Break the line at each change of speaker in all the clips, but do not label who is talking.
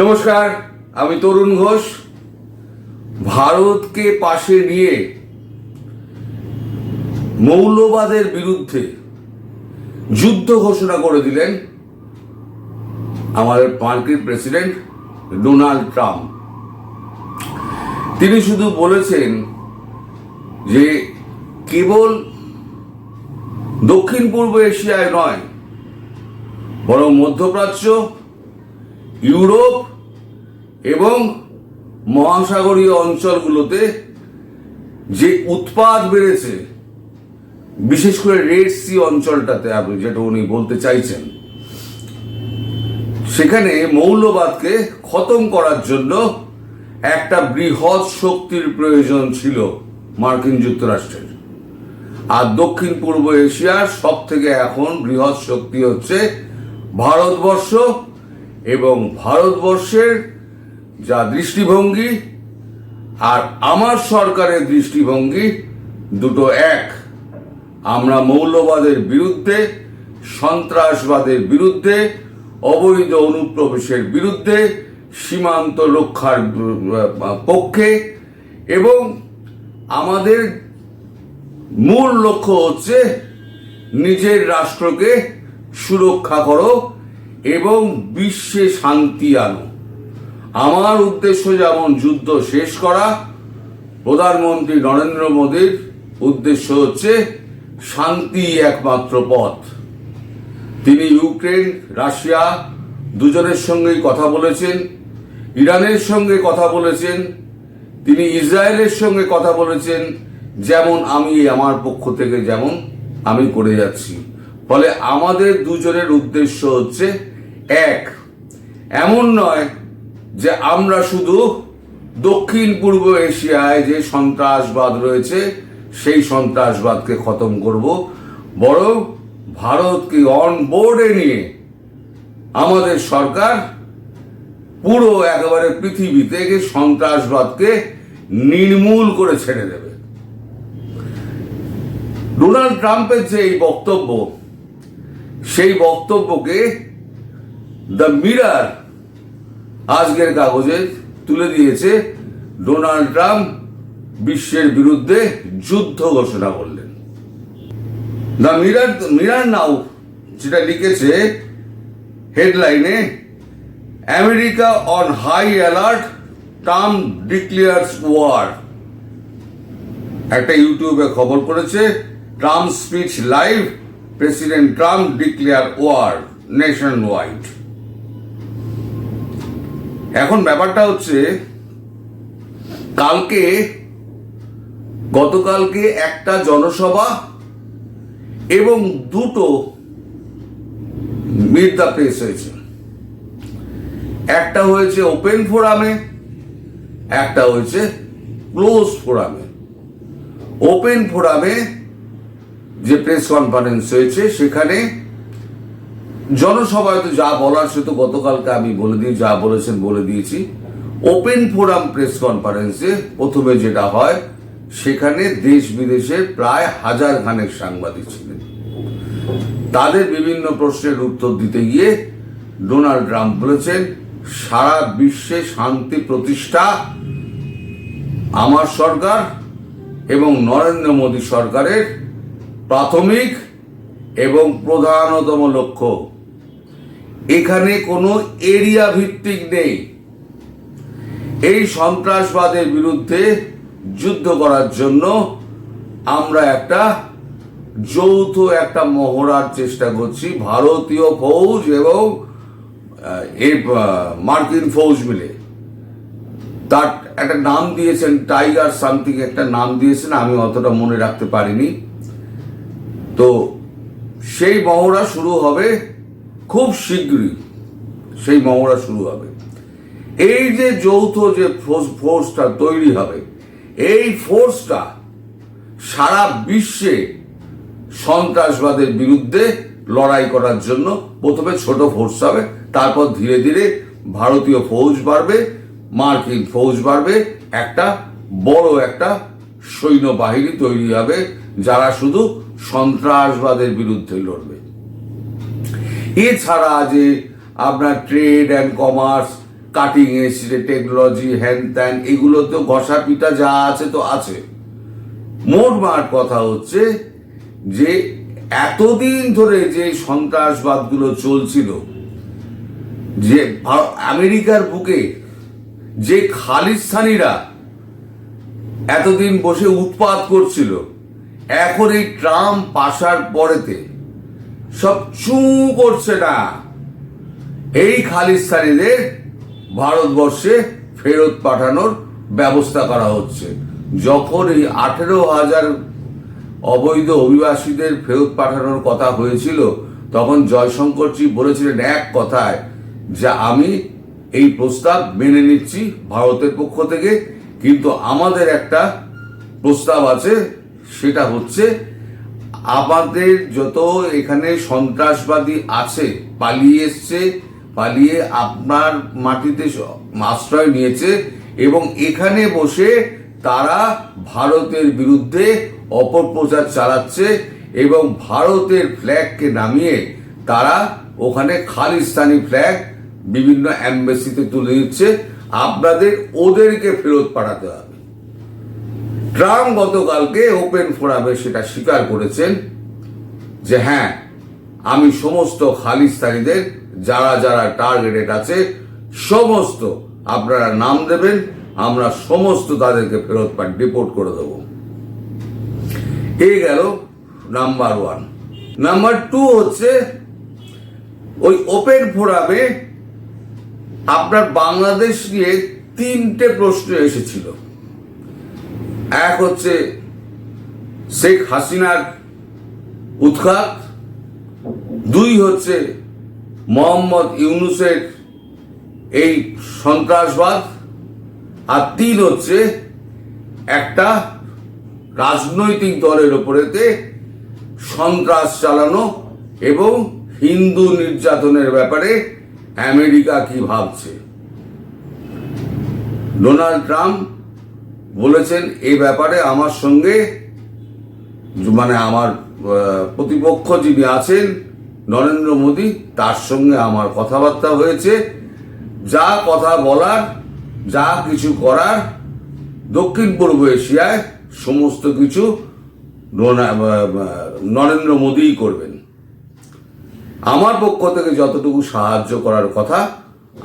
নমস্কার, আমি তরুণ ঘোষ। ভারতকে পাশে নিয়ে মৌলবাদের বিরুদ্ধে যুদ্ধ ঘোষণা করে দিলেন আমাদের মার্কিন প্রেসিডেন্ট ডোনাল্ড ট্রাম্প। তিনি শুধু বলেছেন যে কেবল দক্ষিণ পূর্ব এশিয়ায় নয়, বরং মধ্যপ্রাচ্য ইউরোপ এবং মহাসাগরীয় অঞ্চলগুলোতে যে উৎপাদ বেড়েছে, বিশেষ করে রেড সি অঞ্চলটাতে আপনি যেটা উনি বলতে চাইছেন, সেখানে মৌলবাদকে খতম করার জন্য একটা বৃহৎ শক্তির প্রয়োজন ছিল মার্কিন যুক্তরাষ্ট্রের। আর দক্ষিণ পূর্ব এশিয়ার সব থেকে এখন বৃহৎ শক্তি হচ্ছে ভারতবর্ষ এবং ভারতবর্ষের যা দৃষ্টিভঙ্গি আর আমার সরকারের দৃষ্টিভঙ্গি দুটো এক। আমরা মৌলবাদের বিরুদ্ধে, সন্ত্রাসবাদের বিরুদ্ধে, অবৈধ অনুপ্রবেশের বিরুদ্ধে সীমান্ত রক্ষার পক্ষে এবং আমাদের মূল লক্ষ্য হচ্ছে নিজের রাষ্ট্রকে সুরক্ষা করো এবং বিশ্বে শান্তি আনো আমার উদ্দেশ্য যেমন যুদ্ধ শেষ করা, প্রধানমন্ত্রী নরেন্দ্র মোদীর উদ্দেশ্য হচ্ছে শান্তি একমাত্র পথ। তিনি ইউক্রেন, রাশিয়া দুজনের সঙ্গেই কথা বলেছেন, ইরানের সঙ্গে কথা বলেছেন, তিনি ইসরায়েলের সঙ্গে কথা বলেছেন, যেমন আমি আমার পক্ষ থেকে যেমন আমি করে যাচ্ছি। ফলে আমাদের দুজনের উদ্দেশ্য হচ্ছে এক। এমন নয় যে আমরা শুধু দক্ষিণ পূর্ব এশিয়ায় যে সন্ত্রাসবাদ রয়েছে, সেই সন্ত্রাসবাদকে খতম করব, বরং ভারতকে অন বোর্ডে নিয়ে আমাদের সরকার পুরো একেবারে পৃথিবী থেকে সন্ত্রাসবাদকে নির্মূল করে ছেড়ে দেবে। ডোনাল্ড ট্রাম্পের যে এই বক্তব্য, সেই বক্তব্যকে মিরার আজকের কাগজে তুলে দিয়েছে ডোনাল্ড ট্রাম্প বিশ্বের বিরুদ্ধে যুদ্ধ ঘোষণা করলেন। দ্য মিরার মিরার নাও যেটা লিখেছে হেডলাইনে America on high alert Trump declares war একটা ইউটিউবে খবর করেছে Trump speech live president Trump declare war nationwide এখন ব্যাপারটা হচ্ছে, কালকে, গতকালকে একটা জনসভা এবং দুটো মিট দ্য প্রেস হয়েছে। একটা হয়েছে ওপেন ফোরামে, একটা হয়েছে ক্লোজ ফোরামে। ওপেন ফোরামে যে প্রেস কনফারেন্স হয়েছে, সেখানে জনসভায় তো যা বলার সে তো গতকালকে আমি বলে দিয়ে যা বলেছেন বলে দিয়েছি। ওপেন ফোরাম প্রেস কনফারেন্সে প্রথমে যেটা হয়, সেখানে দেশ বিদেশের প্রায় হাজার খানেক সাংবাদিক ছিলেন। তাদের বিভিন্ন প্রশ্নের উত্তর দিতে গিয়ে ডোনাল্ড ট্রাম্প বলেছেন, সারা বিশ্বে শান্তি প্রতিষ্ঠা আমার সরকার এবং নরেন্দ্র মোদী সরকারের প্রাথমিক এবং প্রধানতম লক্ষ্য। এখানে কোনো এরিয়া ভিত্তিক নেই। এই সন্ত্রাসবাদের বিরুদ্ধে যুদ্ধ করার জন্য আমরা একটা যৌথ একটা মহড়ার চেষ্টা করছি, ভারতীয় ফৌজ এবং মার্কিন ফৌজ মিলে। তার একটা নাম দিয়েছেন টাইগার সামথিং, একটা নাম দিয়েছেন, আমি অতটা মনে রাখতে পারিনি। তো সেই মহড়া শুরু হবে খুব শীঘ্রই সেই মহড়া শুরু হবে। এই যে যৌথ যে ফোর্স- ফোর্সটা তৈরি হবে, এই ফোর্সটা সারা বিশ্বে সন্ত্রাসবাদের বিরুদ্ধে লড়াই করার জন্য প্রথমে ছোট ফোর্স হবে, তারপর ধীরে ধীরে ভারতীয় ফৌজ বাড়বে, মার্কিন ফৌজ বাড়বে, একটা বড় একটা সৈন্যবাহিনী তৈরি হবে যারা শুধু সন্ত্রাসবাদের বিরুদ্ধে লড়বে। এছাড়া যে আপনার trade and commerce cutting edge technology হ্যান ত্যান এগুলো তো ঘষা পিটা যা আছে তো আছে। মোট মাঠ কথা হচ্ছে যে এতদিন ধরে যে সন্ত্রাসবাদগুলো চলছিল, যে আমেরিকার বুকে যে খালিস্তানিরা এতদিন বসে উৎপাত করছিল, এখন এই ট্রাম্প আসার পরেতে সব চু করছে না। এই খালিস্তানিদের ভারতবর্ষে ফেরত পাঠানোর ব্যবস্থা করা হচ্ছে। যখন এই আঠেরো হাজার অবৈধ অভিবাসীদের ফেরত পাঠানোর কথা হয়েছিল, তখন জয়শঙ্করজি বলেছিলেন এক কথায় যে, আমি এই প্রস্তাব মেনে নিচ্ছি ভারতের পক্ষ থেকে, কিন্তু আমাদের একটা প্রস্তাব আছে, সেটা হচ্ছে আমাদের যত এখানে সন্ত্রাসবাদী আছে, পালিয়ে এসছে, পালিয়ে আপনার মাটিতে আশ্রয় নিয়েছে এবং এখানে বসে তারা ভারতের বিরুদ্ধে অপপ্রচার চালাচ্ছে এবং ভারতের ফ্ল্যাগকে নামিয়ে তারা ওখানে খালিস্তানি ফ্ল্যাগ বিভিন্ন অ্যাম্বাসিতে তুলে দিচ্ছে। আপনাদের ওদেরকে ফেরত পাঠাতে হবে। ট্রাম্প গতকালকে ওপেন ফোরামে সেটা স্বীকার করেছেন যে হ্যাঁ আমি সমস্ত খালিস্তানিদের, যারা যারা টার্গেটেড আছে, সমস্ত আপনারা নাম দেবেন, আমরা সমস্ত তাদেরকে ফেরত পাঠ ডিপোর্ট করে দেব। এই গেল নাম্বার ওয়ান নাম্বার টু হচ্ছে, ওই ওপেন ফোরামে আপনার বাংলাদেশ নিয়ে তিনটে প্রশ্ন এসেছিল। এক হচ্ছে শেখ হাসিনার উৎখাত, দুই হচ্ছে মোহাম্মদ ইউনুসের এই সন্ত্রাসবাদ, আর তিন হচ্ছে একটা রাজনৈতিক দলের ওপরেতে সন্ত্রাস চালানো এবং হিন্দু নির্যাতনের ব্যাপারে আমেরিকা কি ভাবছে? ডোনাল্ড ট্রাম্প বলেছেন এই ব্যাপারে আমার সঙ্গে মানে আমার প্রতিপক্ষ যিনি আছেন, নরেন্দ্র মোদী, তার সঙ্গে আমার কথাবার্তা হয়েছে। যা কথা বলার, যা কিছু করার, দক্ষিণ পূর্ব এশিয়ায় সমস্ত কিছু নরেন্দ্র মোদীই করবেন। আমার পক্ষ থেকে যতটুকু সাহায্য করার কথা,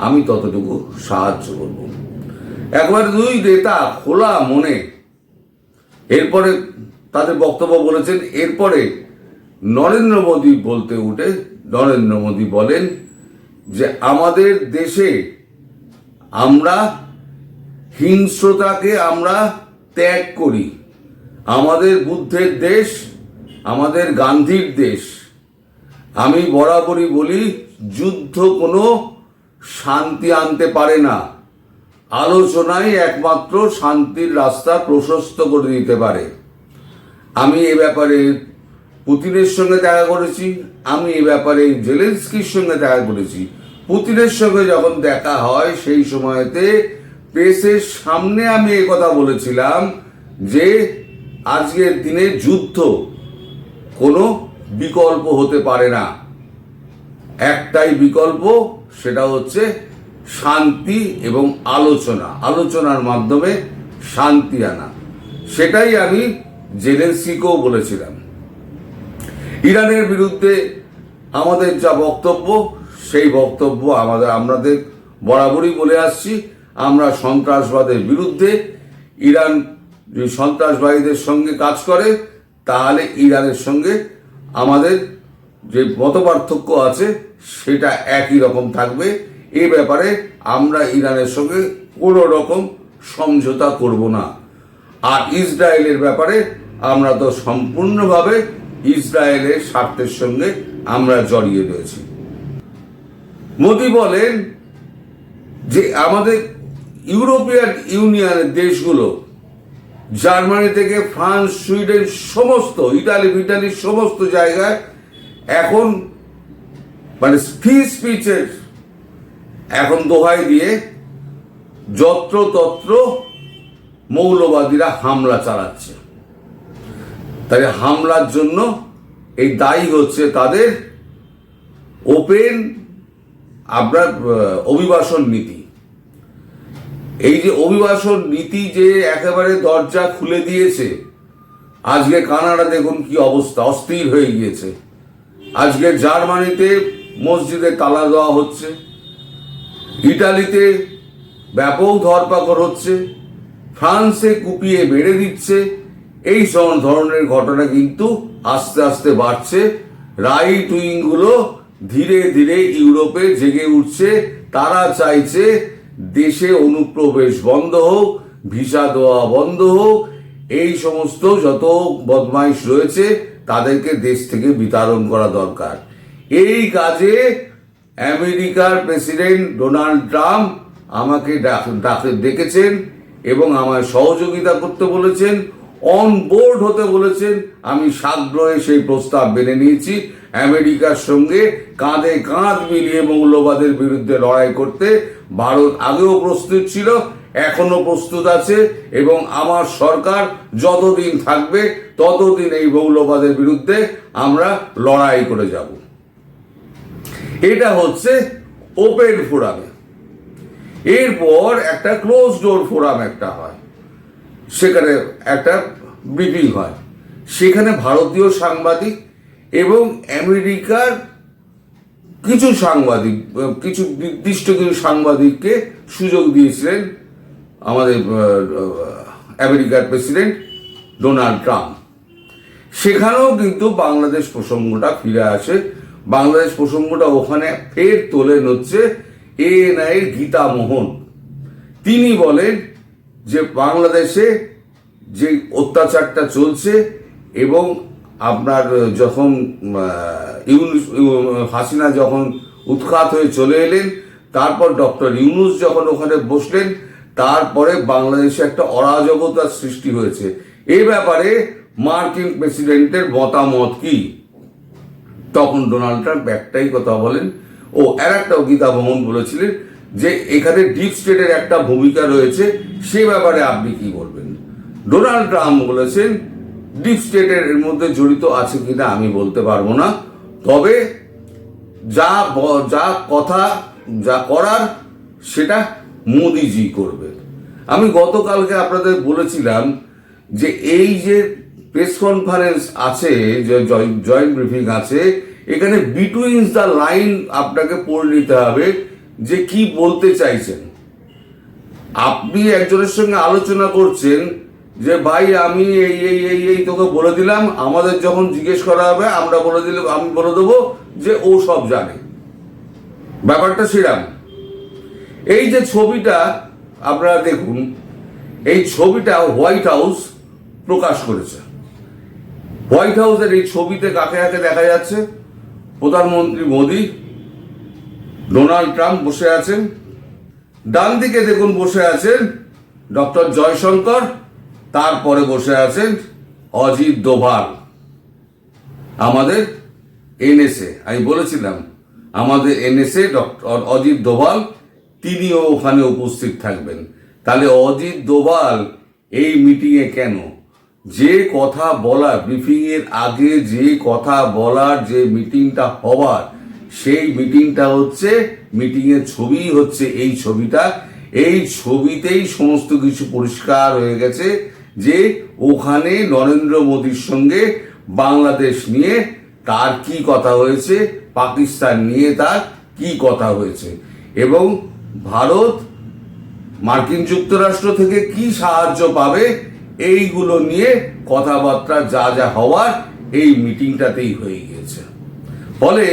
আমি ততটুকু সাহায্য করব। একবার দুই নেতা খোলা মনে, এরপরে তাদের বক্তব্য বলেছেন, এরপরে নরেন্দ্র মোদী বলতে উঠে, নরেন্দ্র মোদী বলেন যে, আমাদের দেশে আমরা হিংস্রতাকে আমরা ত্যাগ করি। আমাদের বুদ্ধের দেশ, আমাদের গান্ধীর দেশ। আমি বরাবরই বলি, যুদ্ধ কোনো শান্তি আনতে পারে না। আলোচনাই একমাত্র শান্তির রাস্তা প্রশস্ত করে দিতে পারে। আমি এ ব্যাপারে পুতিনের সঙ্গে দেখা করেছি, আমি এ ব্যাপারে জেলেন্সকির সঙ্গে দেখা করেছি। পুতিনের সঙ্গে যখন দেখা হয়, সেই সময়তে প্রেসের সামনে আমি এ কথা বলেছিলাম যে, আজকের দিনে যুদ্ধ কোনো বিকল্প হতে পারে না। একটাই বিকল্প, সেটা হচ্ছে শান্তি এবং আলোচনা, আলোচনার মাধ্যমে শান্তি আনা। সেটাই আমি জেলেন্সিকেও বলেছিলাম। ইরানের বিরুদ্ধে আমাদের যা বক্তব্য, সেই বক্তব্য আমাদের আমাদের বরাবরই বলে আসছি। আমরা সন্ত্রাসবাদের বিরুদ্ধে ইরান সন্ত্রাসবাদীদের সঙ্গে কাজ করে, তাহলে ইরানের সঙ্গে আমাদের যে মতপার্থক্য আছে, সেটা একই রকম থাকবে। এ ব্যাপারে আমরা ইরানের সঙ্গে কোনো রকম সমঝোতা করব না। আর ইসরায়েলের ব্যাপারে আমরা তো সম্পূর্ণভাবে ইসরায়েলের স্বার্থের সঙ্গে আমরা জড়িয়ে রয়েছি। মোদি বলেন যে আমাদের ইউরোপিয়ান ইউনিয়নের দেশগুলো, জার্মানি থেকে ফ্রান্স, সুইডেন, সমস্ত, ইটালি ইটালির সমস্ত জায়গায় এখন মানে ফ্রি স্পিচের এখন দোহাই দিয়ে যত্র তত্র মৌলবাদীরা হামলা চালাচ্ছে। তাই হামলার জন্য এই দায়ী হচ্ছে তাদের ওপেন আপনার অভিবাসন নীতি। এই যে অভিবাসন নীতি যে একেবারে দরজা খুলে দিয়েছে, আজকে কানাডা দেখুন কি অবস্থা, অস্থির হয়ে গিয়েছে। আজকে জার্মানিতে মসজিদে তালা দেওয়া হচ্ছে। ইটালিতে ব্যাপক ধরপাকড় হচ্ছে, ফ্রান্সে কুপিয়ে মেরে দিচ্ছে, এই সব ধরনের ঘটনা কিন্তু আস্তে আস্তে বাড়ছে রাইট উইংগুলো ধীরে ধীরে ইউরোপে জেগে উঠছে, তারা চাইছে দেশে অনুপ্রবেশ বন্ধ হোক, ভিসা দেওয়া বন্ধ হোক, এই সমস্ত যত বদমাইশ রয়েছে, তাদেরকে দেশ থেকে বিতরণ করা দরকার। এই কাজে আমেরিকার প্রেসিডেন্ট ডোনাল্ড ট্রাম্প আমাকে ডাক- ডাকে, ডেকেছেন এবং আমায় সহযোগিতা করতে বলেছেন অন বোর্ড হতে বলেছেন। আমি সাগ্রহে সেই প্রস্তাব মেনে নিয়েছি। আমেরিকার সঙ্গে কাঁধে কাঁধ মিলিয়ে মৌলবাদের বিরুদ্ধে লড়াই করতে ভারত আগেও প্রস্তুত ছিল, এখনও প্রস্তুত আছে এবং আমার সরকার যতদিন থাকবে, ততদিন এই মৌলবাদের বিরুদ্ধে আমরা লড়াই করে যাব। এটা হচ্ছে ওপেন ফোরামে এরপর একটা ক্লোজ ডোর ফোরাম একটা হয়। সেখানে একটা ব্রিফিং হয়। সেখানে ভারতীয় সাংবাদিক এবং আমেরিকার কিছু সাংবাদিক, কিছু নির্দিষ্ট কিছু সাংবাদিককে সুযোগ দিয়েছিলেন আমাদের আমেরিকার প্রেসিডেন্ট ডোনাল্ড ট্রাম্প। সেখানেও কিন্তু বাংলাদেশ প্রসঙ্গটা ফিরে আসে। বাংলাদেশ প্রসঙ্গটা ওখানে ফের তোলেন হচ্ছে এএনআইয়ের গীতা মোহন। তিনি বলেন যে বাংলাদেশে যে অত্যাচারটা চলছে এবং আপনার যখন ইউনুস, হাসিনা যখন উৎখাত হয়ে চলে এলেন, তারপর ডক্টর ইউনুস যখন ওখানে বসলেন, তারপরে বাংলাদেশে একটা অরাজকতার সৃষ্টি হয়েছে। এই ব্যাপারে মার্কিন প্রেসিডেন্টের মতামত কি? তখন ডোনাল্ড ট্রাম্প একটাই কথা বলেন, ও আর একটা গীতা মোহন বলেছিলেন যে এখানে ডিপ স্টেটের একটা ভূমিকা রয়েছে, সে ব্যাপারে আপনি কি বলবেন? ডোনাল্ড ট্রাম্প বলেছেন, ডিপ স্টেটের মধ্যে জড়িত আছে কিনা আমি বলতে পারব না। তবে যা যা কথা, যা করার, সেটা মোদিজি করবে আমি গতকালকে আপনাদের বলেছিলাম যে এই যে প্রেস কনফারেন্স আছে জয়েন্ট ব্রিফিং আছে এখানে বিটুইন দ্য লাইন আপনাকে পড়ে নিতে হবে যে কি বলতে চাইছেন। আপনি একজনের সঙ্গে আলোচনা করছেন যে, ভাই, আমি এই এই এই এই তোকে বলে দিলাম, আমাদের যখন জিজ্ঞেস করা হবে, আমরা বলে দিলে, আমি বলে দেবো যে ও সব জানে। ব্যাপারটা সেরাম এই যে ছবিটা, আপনারা দেখুন, এই ছবিটা হোয়াইট হাউস প্রকাশ করেছে। হোয়াইট হাউসের এই ছবিতে কাকে কাকে দেখা যাচ্ছে? প্রধানমন্ত্রী মোদী, ডোনাল্ড ট্রাম্প বসে আছেন। ডান দিকে দেখুন বসে আছেন ডক্টর জয়শঙ্কর, তারপরে বসে আছেন অজিত দোভাল। আমাদের এনএসএ, আমি বলেছিলাম, আমাদের এনএসএ ডক্টর অজিত দোভাল, তিনিও ওখানে উপস্থিত থাকবেন। তাহলে অজিত দোভাল এই মিটিংয়ে কেন? যে কথা বলা ব্রিফিং এর আগে যে কথা বলার যে মিটিংটা হবার, সেই মিটিংটা হচ্ছে মিটিং এর ছবি হচ্ছে এই ছবিটা। এই ছবিতেই সমস্ত কিছু পরিষ্কার হয়ে গেছে যে ওখানে নরেন্দ্র মোদীর সঙ্গে বাংলাদেশ নিয়ে তার কি কথা হয়েছে, পাকিস্তান নিয়ে তার কি কথা হয়েছে, এবং ভারত মার্কিন যুক্তরাষ্ট্র থেকে কি সাহায্য পাবে এইগুলো নিয়ে কথাবার্তা যা যা হওয়ার এই মিটিংটাতেই হয়ে গিয়েছে। ফলে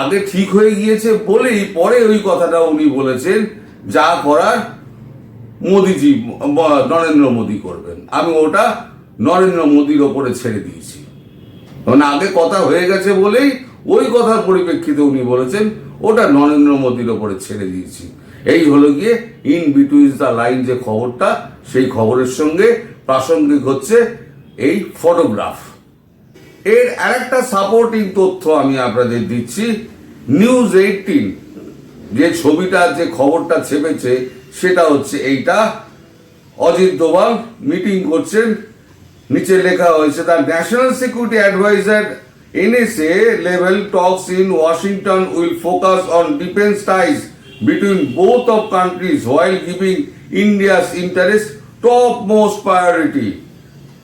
আগে ঠিক হয়ে গিয়েছে বলেই পরে ওই কথাটা উনি বলেছেন, যা করার মোদিজি, নরেন্দ্র মোদী করবেন। আমি ওটা নরেন্দ্র মোদীর ওপরে ছেড়ে দিয়েছি। মানে আগে কথা হয়ে গেছে বলেই ওই কথার পরিপ্রেক্ষিতে উনি বলেছেন, ওটা নরেন্দ্র মোদীর ওপরে ছেড়ে দিয়েছি। এই হলো গিয়ে ইন বিটুইন দ্য লাইন যে খবরটা সেই খবরের সঙ্গে প্রাসঙ্গিক হচ্ছে এই ফটোগ্রাফ। এর আরেকটা সাপোর্টিং তথ্য আমি আপনাদের দিচ্ছি। নিউজ এইটিন যে ছবিটা, যে খবরটা ছেপেছে, সেটা হচ্ছে এইটা। অজিত দোভাল মিটিং করছেন। নিচে লেখা হয়েছে the national security adviser NSA level talks in Washington will focus on defence ties between both of countries while giving India's interest topmost priority.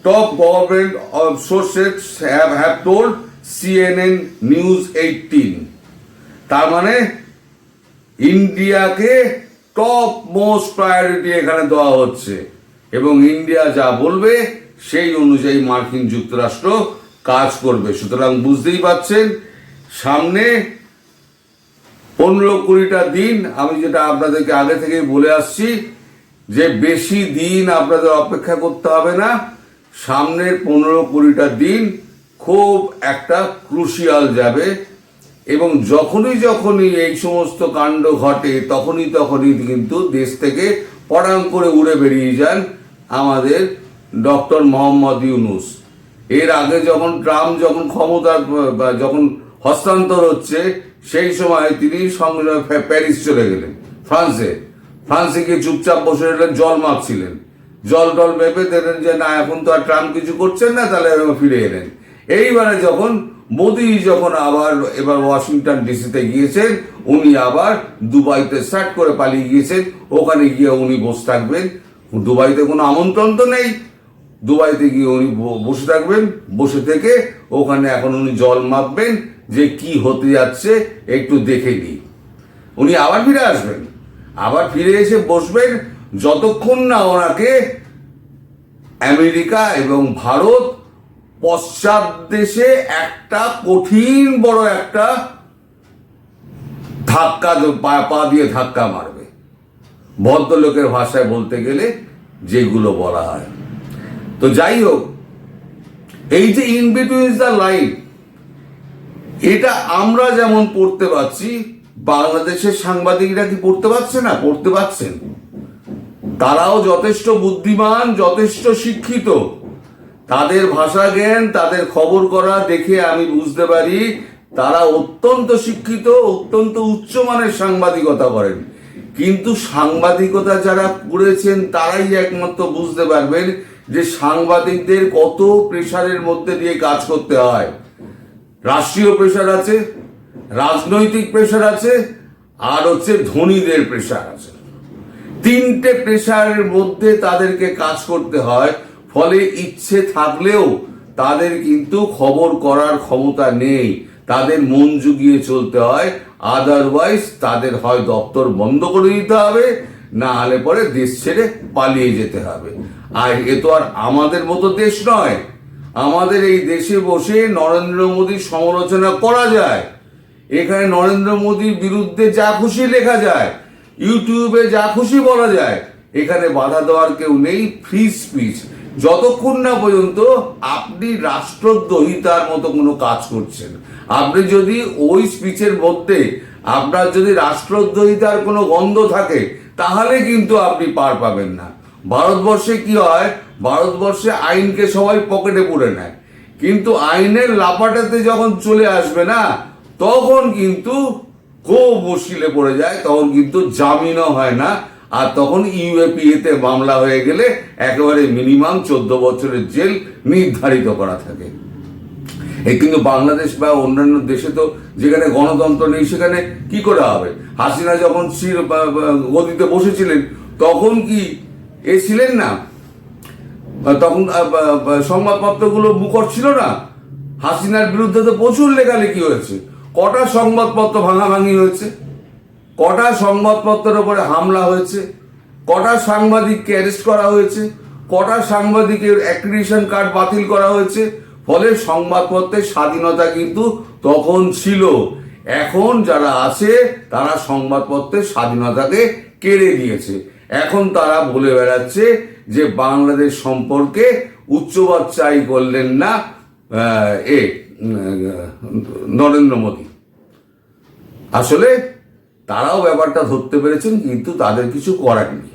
Top government of sources have, have told CNN News 18. তার মানে ইন্ডিয়াকে top most priority এখানে দেওয়া হচ্ছে এবং India যা বলবে সেই অনুযায়ী মার্কিন যুক্তরাষ্ট্র কাজ করবে সুতরাং বুঝতেই পাচ্ছেন সামনে পনেরো কুড়িটা দিন আমি যেটা আপনাদেরকে আগে থেকেই বলে আসছি যে বেশি দিন আপনাদের অপেক্ষা করতে হবে না, সামনের পনেরো কুড়িটা দিন খুব একটা ক্রুশিয়াল যাবে এবং যখনই যখনই এই সমস্ত কাণ্ড ঘটে, তখনই তখনই কিন্তু দেশ থেকে পড়াং করে উড়ে বেরিয়ে যান আমাদের ডক্টর মোহাম্মদ ইউনুস। এর আগে যখন ট্রাম্প যখন ক্ষমতার যখন হস্তান্তর হচ্ছে, সেই সময় তিনি প্যারিস চলে গেলেন, ফ্রান্সে। ফ্রান্সে গিয়ে চুপচাপ বসে রইলেন, জল মাপছিলেন। জল টল মেপে দেখলেন যে, না, এখন তো আর ট্রাম্প কিছু করছেন না, তাহলে ফিরে এলেন। এইবারে যখন মোদি যখন আবার এবার ওয়াশিংটন ডিসিতে গিয়েছেন, উনি আবার দুবাইতে স্টার্ট করে পালিয়ে গিয়েছেন। ওখানে গিয়ে উনি বসে থাকবেন। দুবাইতে কোনো আমন্ত্রণ তো নেই। দুবাইতে গিয়ে উনি বসে থাকবেন। বসে থেকে ওখানে এখন উনি জল মাপবেন যে কি হতে যাচ্ছে, একটু দেখে নিই। উনি আবার ফিরে আসবেন। আবার ফিরে এসে বসবেন যতক্ষণ না ওনাকে আমেরিকা এবং ভারত পশ্চাৎ দেশে একটা কঠিন বড় একটা ধাক্কা পা দিয়ে ধাক্কা মারবে। ভদ্রলোকের ভাষায় বলতে গেলে যেগুলো বলা হয়। তো যাই হোক, এই যে ইন বিটুইন দ্য লাইন এটা আমরা যেমন পড়তে পারছি বাংলাদেশের সাংবাদিকরা কি পড়তে পারছে না? পড়তে পারছেন। তারাও যথেষ্ট বুদ্ধিমান, যথেষ্ট শিক্ষিত। তাদের ভাষা জ্ঞান, তাদের খবর করা দেখে আমি বুঝতে পারি তারা অত্যন্ত শিক্ষিত, অত্যন্ত উচ্চমানের সাংবাদিকতা করেন। কিন্তু সাংবাদিকতা যারা করেছেন, তারাই একমাত্র বুঝতে পারবেন যে সাংবাদিকদের কত প্রেশারের মধ্যে দিয়ে কাজ করতে হয়। রাষ্ট্রীয় প্রেশার আছে রাজনৈতিক প্রেশার আছে, আর হচ্ছে ধনীদের প্রেশার আছে। তিনটে প্রেশারের মধ্যে তাদেরকে কাজ করতে হয়, ফলে ইচ্ছে থাকলেও তাদের কিন্তু খবর করার ক্ষমতা নেই। তাদের মন জুগিয়ে চলতে হয় আদারওয়াইজ তাদের হয় দপ্তর বন্ধ করে দিতে হবে, না হলে পরে দেশ ছেড়ে পালিয়ে যেতে হবে। আর এ তো আর আমাদের মতো দেশ নয়। আমাদের এই দেশে বসে নরেন্দ্র মোদীর সমালোচনা করা যায়। এখানে নরেন্দ্র মোদীর বিরুদ্ধে যা খুশি লেখা যায়, ইউটিউবে যা খুশি বলা যায়, এখানে বাধা দেওয়ার কেউ নেই ফ্রি স্পিচ যতক্ষণ না পর্যন্ত আপনি রাষ্ট্রদ্রোহিতার মতো কোনো কাজ করছেন। আপনি যদি ওই স্পিচের মধ্যে আপনার যদি রাষ্ট্রদ্রোহিতার কোনো গন্ধ থাকে, তাহলে কিন্তু আপনি পার পাবেন না। ভারতবর্ষে কি হয়? ভারতবর্ষে আইনকে সবাই পকেটে পুরে নেয়। কিন্তু আইনের লাপাটাতে যখন চলে আসবে না তখন কিন্তু খুব মুশকিলে পড়ে যায়, তখন কিন্তু জামিনও হয় না। আর তখন ইউএপিএতে মামলা হয়ে গেলে একেবারে মিনিমাম চোদ্দ বছরের জেল নির্ধারিত করা থাকে। এই কিন্তু বাংলাদেশ বা অন্যান্য দেশে তো যেখানে গণতন্ত্র নেই, সেখানে কি করে হবে? হাসিনা যখন গদিতে বসেছিলেন, তখন কি এ না? তখন সংবাদপত্রগুলো মুখর ছিল না? হাসিনার বিরুদ্ধে তো প্রচুর লেখালেখি হয়েছে। কটা সংবাদপত্র ভাঙাভাঙি হয়েছে? কটা সংবাদপত্রের উপরে হামলা হয়েছে? কটা সাংবাদিককে অ্যারেস্ট করা হয়েছে? কটা সাংবাদিকের অ্যাক্রিডিশন কার্ড বাতিল করা হয়েছে? ফলে সংবাদপত্রের স্বাধীনতা কিন্তু তখন ছিল। এখন যারা আছে, তারা সংবাদপত্রের স্বাধীনতাকে কেড়ে দিয়েছে এখন তারা বলে বেড়াচ্ছে যে বাংলাদেশ সম্পর্কে উচ্চবাচ্চাই করলেন না এ নরেন্দ্র মোদী। আসলে তারাও ব্যাপারটা ধরতে পেরেছেন, কিন্তু তাদের কিছু করার নেই।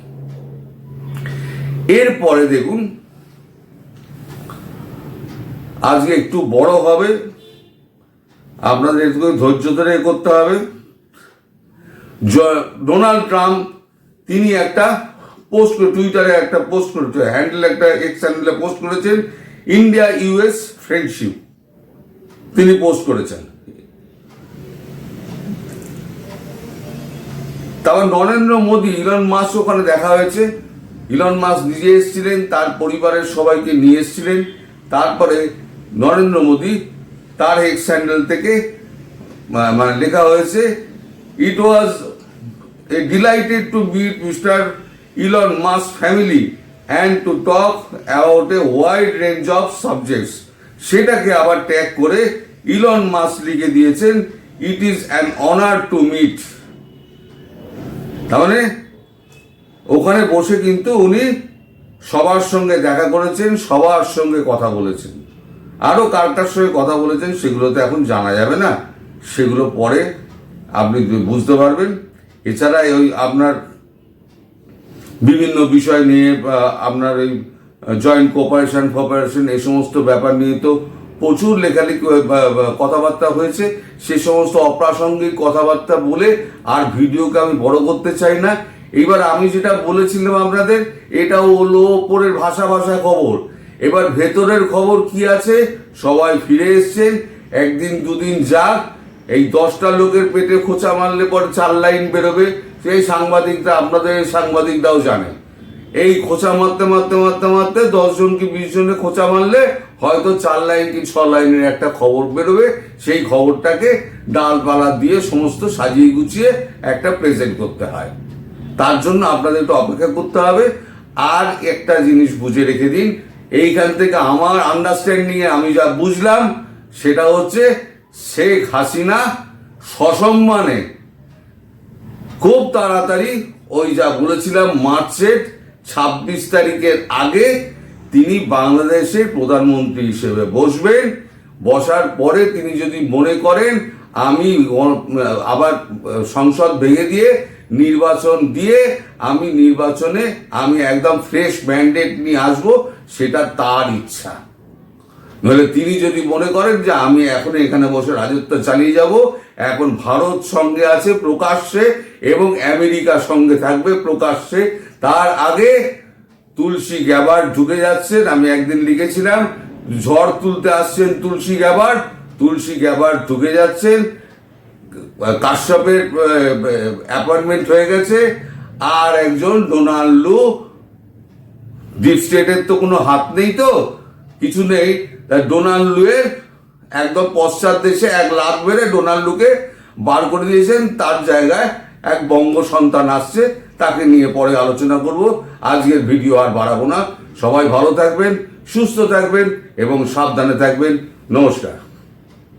এরপরে দেখুন, আজকে একটু বড় হবে, আপনাদের একটু ধৈর্য ধরে করতে হবে। ডোনাল্ড ট্রাম্প, তিনি একটা পোস্ট করে, টুইটারে একটা পোস্ট করেছে হ্যান্ডেল, একটা এক্স হ্যান্ডেলে পোস্ট করেছেন, ইন্ডিয়া ইউএস ফ্রেন্ডশিপ, তিনি পোস্ট করেছেন। তারপর নরেন্দ্র মোদী, ইলন মাস ওখানে দেখা হয়েছে। ইলন মাস নিজে এসেছিলেন, তার পরিবারের সবাইকে নিয়ে এসেছিলেন। তারপরে নরেন্দ্র মোদী তার এক্স স্যান্ডেল থেকে মানে লেখা হয়েছে it was a delighted to meet mister Elon Musk family and to talk about a wide range of subjects সেটাকে আবার ট্যাগ করে ইলন মাস লিখে দিয়েছেন it is an honour to meet মানে ওখানে বসে কিন্তু উনি সবার সঙ্গে দেখা করেছেন, সবার সঙ্গে কথা বলেছেন। আরও কার কার সঙ্গে কথা বলেছেন, সেগুলো তো এখন জানা যাবে না। সেগুলো পরে আপনি বুঝতে পারবেন। এছাড়া ওই আপনার বিভিন্ন বিষয় নিয়ে আপনার ওই জয়েন্ট কোপারেশন ফপারেশন এই সমস্ত ব্যাপার নিয়ে তো প্রচুর লেখালেখি কথাবার্তা হয়েছে। সে সমস্ত অপ্রাসঙ্গিক কথাবার্তা বলে আর ভিডিওকে আমি বড় করতে চাই না। এবার আমি যেটা বলেছিলাম আপনাদের, এটা হলো ওপরের ভাষা ভাষা খবর। এবার ভেতরের খবর কি আছে, সবাই ফিরে এসছেন। একদিন দুদিন যাক, এই দশটা লোকের পেটে খোঁচা মারলে পরে চার লাইন বেরোবে। সেই সাংবাদিকরা আপনাদের সাংবাদিকরাও জানে। এই খোঁচা মারতে মারতে মারতে মারতে দশজন কি বিশ জনে খোঁচা মারলে হয়তো চার লাইন কি ছ লাইনের একটা খবর বেরোবে, সেই খবরটাকে ডালপালা দিয়ে সমস্ত সাজিয়ে গুছিয়ে একটা প্রেজেন্ট করতে হয়। তার জন্য আপনাদের একটু অপেক্ষা করতে হবে। আর একটা জিনিস বুঝে রেখে দিন, এইখান থেকে আমার আন্ডারস্ট্যান্ডিং এ আমি যা বুঝলাম, সেটা হচ্ছে শেখ হাসিনা সসম্মানে খুব তাড়াতাড়ি ওই যা বলেছিলাম মার্চের ছাব্বিশ তারিখের আগে তিনি বাংলাদেশের প্রধানমন্ত্রী হিসেবে বসবেন। বসার পরে তিনি যদি মনে করেন, আমি আবার সংসদ ভেঙে দিয়ে নির্বাচন দিয়ে আমি নির্বাচনে আমি একদম ফ্রেশ ম্যান্ডেট নিয়ে আসব, সেটা তার ইচ্ছা। নইলে তিনি যদি মনে করেন যে আমি এখন এখানে বসে রাজত্ব চালিয়ে যাব, এখন ভারত সঙ্গে আছে প্রকাশ্যে এবং আমেরিকা সঙ্গে থাকবে প্রকাশ্যে, তার আগে তুলসী গ্যাবার ঢুকে যাচ্ছেন, আমি একদিন লিখেছিলাম, ঝড় তুলতে আসছেন তুলসী গ্যাবার তুলসী গ্যাবার ঢুকে যাচ্ছেন, কাশ্যপের অ্যাপয়েন্টমেন্ট হয়ে গেছে, আর একজন ডোনাল্ডো ডিপ স্টেটের তো কোনো হাত নেই তো, কিছু নেই। ডোনাল্ডুয়ের একদম পশ্চাৎ দেশে এক লাখ বেড়ে ডোনাল্ডোকে বার করে দিয়েছেন, তার জায়গায় এক বঙ্গ সন্তান আসছে। তাকে নিয়ে পরে আলোচনা করব। আজকের ভিডিও আর বাড়াবো না। সবাই ভালো থাকবেন, সুস্থ থাকবেন এবং সাবধানে থাকবেন। নমস্কার।